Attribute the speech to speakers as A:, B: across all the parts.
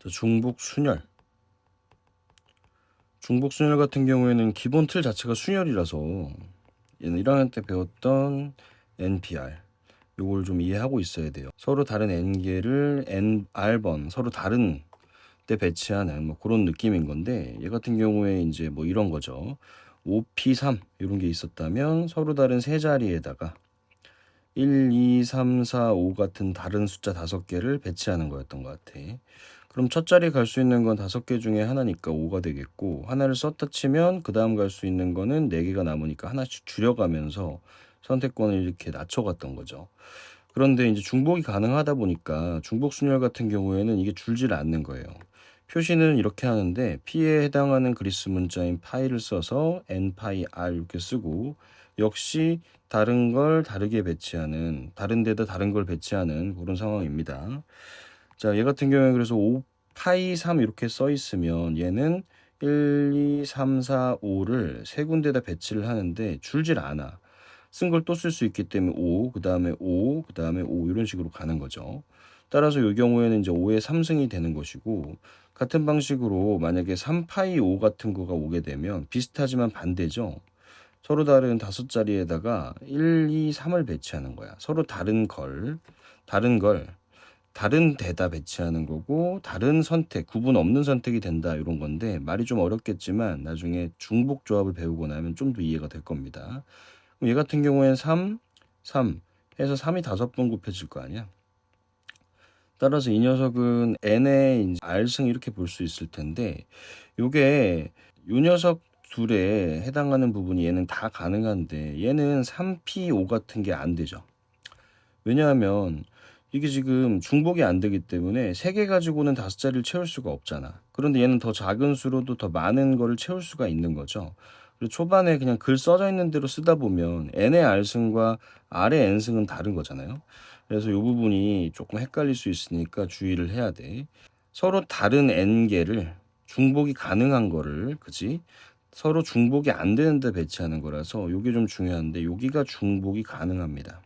A: 자, 중복 순열. 중복 순열 같은 경우에는 기본 틀 자체가 순열이라서 얘는 1학년 때 배웠던 NPR 요걸 좀 이해하고 있어야 돼요. 서로 다른 n개를 nr번 서로 다른 때 배치하는 뭐 그런 느낌인 건데 얘 같은 경우에 이제 뭐 이런 거죠. 5p3 이런 게 있었다면 서로 다른 세 자리에다가 1, 2, 3, 4, 5 같은 다른 숫자 다섯 개를 배치하는 거였던 것 같아. 그럼 첫 자리에 갈수 있는 건 다섯 개 중에 하나니까 5가 되겠고 하나를 썼다 치면 그 다음 갈 수 있는 거는 네 개가 남으니까 하나씩 줄여가면서 선택권을 이렇게 낮춰갔던 거죠. 그런데 이제 중복이 가능하다 보니까 중복 순열 같은 경우에는 이게 줄질 않는 거예요. 표시는 이렇게 하는데 p에 해당하는 그리스 문자인 파이를 써서 n 파이 r 이렇게 쓰고 역시 다른 걸 다르게 배치하는 다른 데다 다른 걸 배치하는 그런 상황입니다. 자, 얘 같은 경우에 그래서 5 파이 3 이렇게 써 있으면 얘는 1, 2, 3, 4, 5를 세 군데다 배치를 하는데 줄질 않아. 쓴 걸 또 쓸 수 있기 때문에 5, 그 다음에 5, 그 다음에 5 이런 식으로 가는 거죠. 따라서 이 경우에는 이제 5의 3승이 되는 것이고 같은 방식으로 만약에 3파이 5 같은 거가 오게 되면 비슷하지만 반대죠. 서로 다른 다섯 자리에다가 1, 2, 3을 배치하는 거야. 서로 다른 걸, 다른 걸 다른 데다 배치하는 거고 다른 선택, 구분 없는 선택이 된다 이런 건데 말이 좀 어렵겠지만 나중에 중복 조합을 배우고 나면 좀 더 이해가 될 겁니다. 얘 같은 경우에는 3, 3 해서 3이 다섯 번 곱해질 거 아니야. 따라서 이 녀석은 n의 r승 이렇게 볼 수 있을 텐데 요게 요 녀석 둘에 해당하는 부분이 얘는 다 가능한데 얘는 3p5 같은 게 안 되죠. 왜냐하면 이게 지금 중복이 안 되기 때문에 세 개 가지고는 다섯 자리를 채울 수가 없잖아. 그런데 얘는 더 작은 수로도 더 많은 거를 채울 수가 있는 거죠. 그리고 초반에 그냥 글 써져 있는 대로 쓰다 보면 n의 r승과 r의 n승은 다른 거잖아요. 그래서 이 부분이 조금 헷갈릴 수 있으니까 주의를 해야 돼. 서로 다른 n개를 중복이 가능한 거를 그지? 서로 중복이 안 되는데 배치하는 거라서 이게 좀 중요한데 여기가 중복이 가능합니다.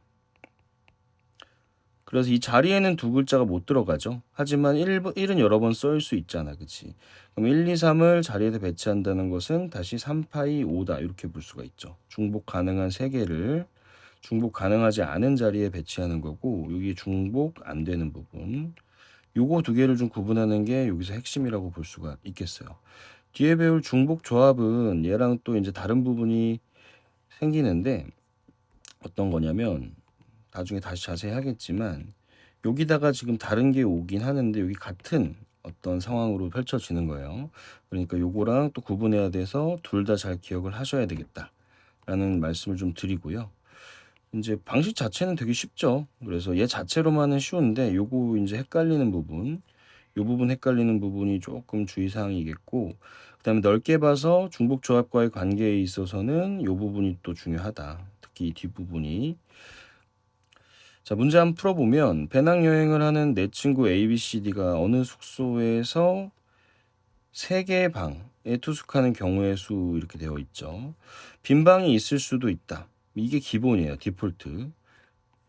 A: 그래서 이 자리에는 두 글자가 못 들어가죠. 하지만 1, 1은 여러 번 써일 수 있잖아. 그치? 그럼 1, 2, 3을 자리에 배치한다는 것은 다시 3파이 5다. 이렇게 볼 수가 있죠. 중복 가능한 세 개를 중복 가능하지 않은 자리에 배치하는 거고 여기 중복 안 되는 부분 요거 두 개를 좀 구분하는 게 여기서 핵심이라고 볼 수가 있겠어요. 뒤에 배울 중복 조합은 얘랑 또 이제 다른 부분이 생기는데 어떤 거냐면 나중에 다시 자세히 하겠지만 여기다가 지금 다른 게 오긴 하는데 여기 같은 어떤 상황으로 펼쳐지는 거예요. 그러니까 요거랑 또 구분해야 돼서 둘 다 잘 기억을 하셔야 되겠다라는 말씀을 좀 드리고요. 이제 방식 자체는 되게 쉽죠. 그래서 얘 자체로만은 쉬운데 요거 이제 헷갈리는 부분, 요 부분 헷갈리는 부분이 조금 주의사항이겠고, 그 다음에 넓게 봐서 중복 조합과의 관계에 있어서는 요 부분이 또 중요하다. 특히 이 뒷부분이. 자, 문제 한번 풀어보면, 배낭여행을 하는 내 친구 ABCD가 어느 숙소에서 세 개의 방에 투숙하는 경우의 수 이렇게 되어 있죠. 빈 방이 있을 수도 있다. 이게 기본이에요. 디폴트.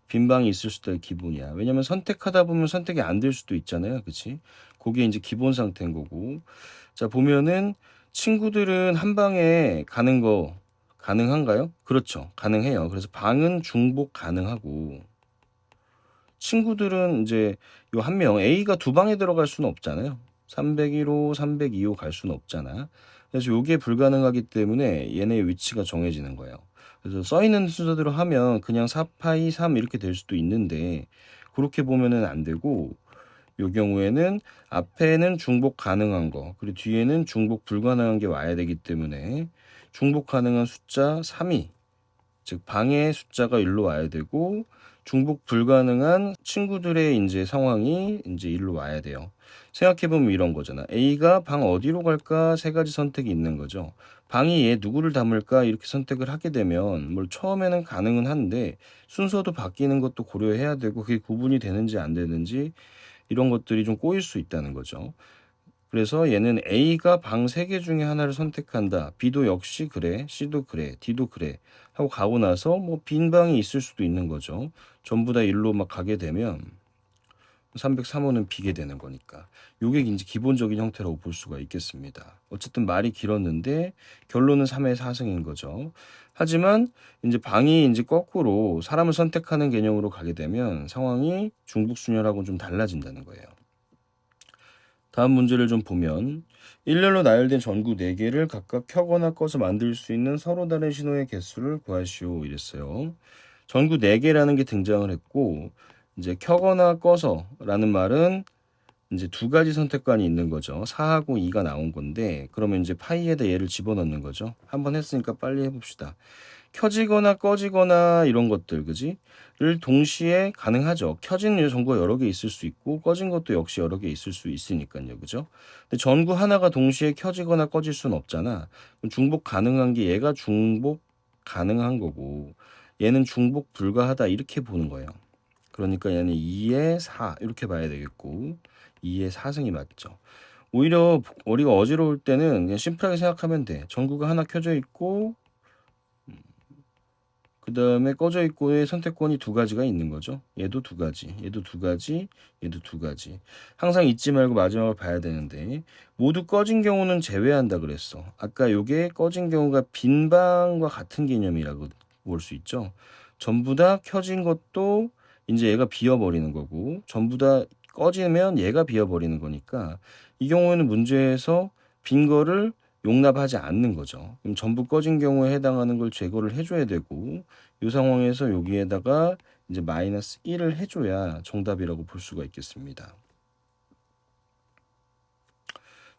A: 빈 방이 있을 수도. 기본이야. 왜냐면 선택하다 보면 선택이 안 될 수도 있잖아요. 그치? 그게 이제 기본 상태인 거고. 자, 보면은 친구들은 한 방에 가는 거 가능한가요? 그렇죠. 가능해요. 그래서 방은 중복 가능하고 친구들은 이제 요 한 명 A가 두 방에 들어갈 수는 없잖아요. 301호, 302호 갈 수는 없잖아. 그래서 요게 불가능하기 때문에 얘네의 위치가 정해지는 거예요. 그래서 써 있는 순서대로 하면 그냥 4파이 3 이렇게 될 수도 있는데 그렇게 보면은 안 되고 요 경우에는 앞에는 중복 가능한 거 그리고 뒤에는 중복 불가능한 게 와야 되기 때문에 중복 가능한 숫자 3이 즉 방의 숫자가 일로 와야 되고 중복 불가능한 친구들의 이제 상황이 이제 일로 와야 돼요. 생각해보면 이런 거잖아. A가 방 어디로 갈까 세 가지 선택이 있는 거죠. 방이 얘 누구를 담을까 이렇게 선택을 하게 되면 뭘 처음에는 가능은 한데 순서도 바뀌는 것도 고려해야 되고 그게 구분이 되는지 안 되는지 이런 것들이 좀 꼬일 수 있다는 거죠. 그래서 얘는 A가 방세개 중에 하나를 선택한다. B도 역시 그래. C도 그래. D도 그래. 하고 가고 나서 뭐 빈 방이 있을 수도 있는 거죠. 전부 다 일로 막 가게 되면 303호는 비게 되는 거니까. 요게 이제 기본적인 형태라고 볼 수가 있겠습니다. 어쨌든 말이 길었는데 결론은 3의 4승인 거죠. 하지만 이제 방이 이제 거꾸로 사람을 선택하는 개념으로 가게 되면 상황이 중북순열하고는 좀 달라진다는 거예요. 다음 문제를 좀 보면 일렬로 나열된 전구 4개를 각각 켜거나 꺼서 만들 수 있는 서로 다른 신호의 개수를 구하시오 이랬어요. 전구 4개라는 게 등장을 했고 이제 켜거나 꺼서라는 말은 이제 두 가지 선택관이 있는 거죠. 4하고 2가 나온 건데 그러면 이제 파이에다 얘를 집어넣는 거죠. 한번 했으니까 빨리 해봅시다. 켜지거나 꺼지거나 이런 것들 그지? 를 동시에 가능하죠. 켜진 전구가 여러 개 있을 수 있고 꺼진 것도 역시 여러 개 있을 수 있으니까요. 그죠? 근데 전구 하나가 동시에 켜지거나 꺼질 수는 없잖아. 중복 가능한 게 얘가 중복 가능한 거고 얘는 중복 불가하다 이렇게 보는 거예요. 그러니까 얘는 2의 4 이렇게 봐야 되겠고 2의 4승이 맞죠. 오히려 우리가 어지러울 때는 그냥 심플하게 생각하면 돼. 전구가 하나 켜져 있고 그 다음에 꺼져 있고의 선택권이 두 가지가 있는 거죠. 얘도 두 가지, 얘도 두 가지, 얘도 두 가지. 항상 잊지 말고 마지막을 봐야 되는데 모두 꺼진 경우는 제외한다 그랬어. 아까 요게 꺼진 경우가 빈 방과 같은 개념이라고 볼 수 있죠. 전부 다 켜진 것도 이제 얘가 비어버리는 거고 전부 다 꺼지면 얘가 비어버리는 거니까 이 경우에는 문제에서 빈 거를 용납하지 않는 거죠. 그럼 전부 꺼진 경우에 해당하는 걸 제거를 해줘야 되고 이 상황에서 여기에다가 이제 마이너스 1을 해줘야 정답이라고 볼 수가 있겠습니다.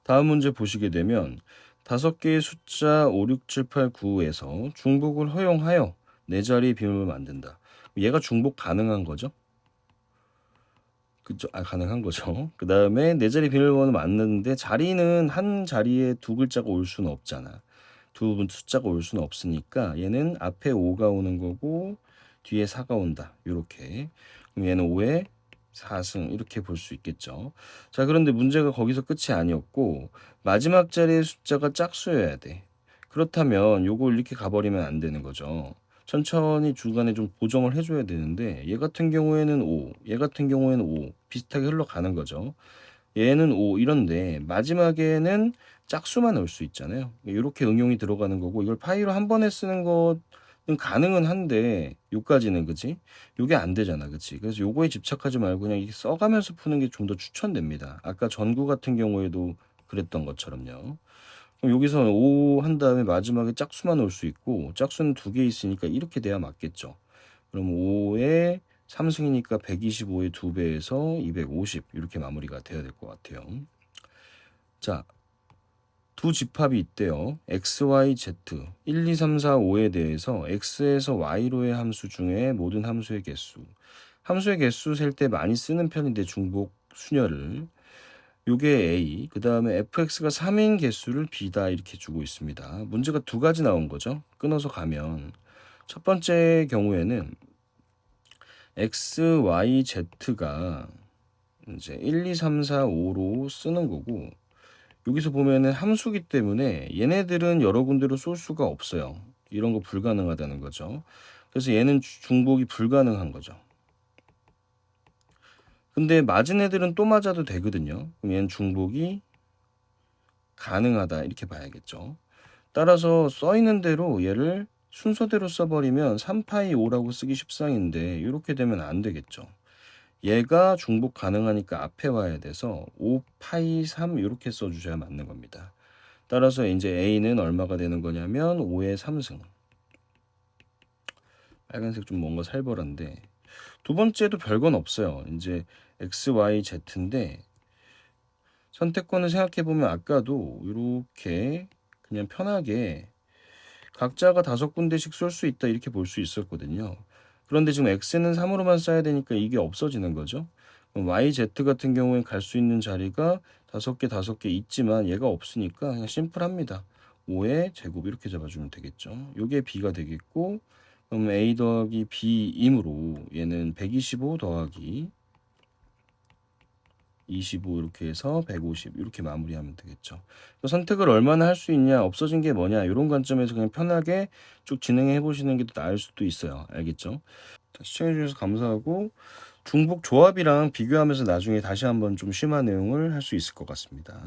A: 다음 문제 보시게 되면 다섯 개의 숫자 5, 6, 7, 8, 9에서 중복을 허용하여 네 자리의 비밀을 만든다. 얘가 중복 가능한 거죠? 그죠? 아, 가능한 거죠. 그 다음에 네 자리 비밀번호 맞는데 자리는 한 자리에 두 글자가 올 수는 없잖아. 두 숫자가 올 수는 없으니까 얘는 앞에 5가 오는 거고 뒤에 4가 온다. 요렇게. 그럼 얘는 5에 4승 이렇게 볼 수 있겠죠. 자, 그런데 문제가 거기서 끝이 아니었고 마지막 자리의 숫자가 짝수여야 돼. 그렇다면 요걸 이렇게 가버리면 안 되는 거죠. 천천히 중간에 좀 보정을 해줘야 되는데 얘 같은 경우에는 5, 얘 같은 경우에는 5 비슷하게 흘러가는 거죠. 얘는 5 이런데 마지막에는 짝수만 올수 있잖아요. 이렇게 응용이 들어가는 거고 이걸 파이로 한 번에 쓰는 것은 가능은 한데 요까지는 그지? 요게 안 되잖아, 그치? 그래서 요거에 집착하지 말고 그냥 이렇게 써가면서 푸는 게 좀 더 추천됩니다. 아까 전구 같은 경우에도 그랬던 것처럼요. 여기서 5 한 다음에 마지막에 짝수만 올 수 있고 짝수는 두 개 있으니까 이렇게 돼야 맞겠죠. 그럼 5에 3승이니까 125의 2배에서 250 이렇게 마무리가 돼야 될 것 같아요. 자, 두 집합이 있대요. x, y, z 1, 2, 3, 4, 5에 대해서 x에서 y로의 함수 중에 모든 함수의 개수 함수의 개수 셀 때 많이 쓰는 편인데 중복 순열을 요게 A, 그 다음에 fx가 3인 개수를 b다 이렇게 주고 있습니다. 문제가 두 가지 나온 거죠. 끊어서 가면 첫 번째 경우에는 x, y, z가 이제 1, 2, 3, 4, 5로 쓰는 거고 여기서 보면은 함수기 때문에 얘네들은 여러 군데로 쏠 수가 없어요. 이런 거 불가능하다는 거죠. 그래서 얘는 중복이 불가능한 거죠. 근데 맞은 애들은 또 맞아도 되거든요. 그럼 얘는 중복이 가능하다 이렇게 봐야겠죠. 따라서 써 있는 대로 얘를 순서대로 써버리면 3파이 5라고 쓰기 십상인데 이렇게 되면 안 되겠죠. 얘가 중복 가능하니까 앞에 와야 돼서 5파이 3 이렇게 써주셔야 맞는 겁니다. 따라서 이제 A는 얼마가 되는 거냐면 5의 3승. 빨간색 좀 뭔가 살벌한데 두 번째도 별건 없어요. 이제 X, Y, Z인데 선택권을 생각해 보면 아까도 이렇게 그냥 편하게 각자가 다섯 군데씩 쏠 수 있다 이렇게 볼 수 있었거든요. 그런데 지금 X는 3으로만 써야 되니까 이게 없어지는 거죠. Y, Z 같은 경우에 갈 수 있는 자리가 다섯 개, 다섯 개 있지만 얘가 없으니까 그냥 심플합니다. 5의 제곱 이렇게 잡아주면 되겠죠. 요게 B가 되겠고 그럼 A 더하기 B이므로 얘는 125 더하기 25 이렇게 해서 150 이렇게 마무리하면 되겠죠. 선택을 얼마나 할 수 있냐, 없어진 게 뭐냐 이런 관점에서 그냥 편하게 쭉 진행해 보시는 게 더 나을 수도 있어요. 알겠죠? 시청해 주셔서 감사하고 중복 조합이랑 비교하면서 나중에 다시 한번 좀 심한 내용을 할 수 있을 것 같습니다.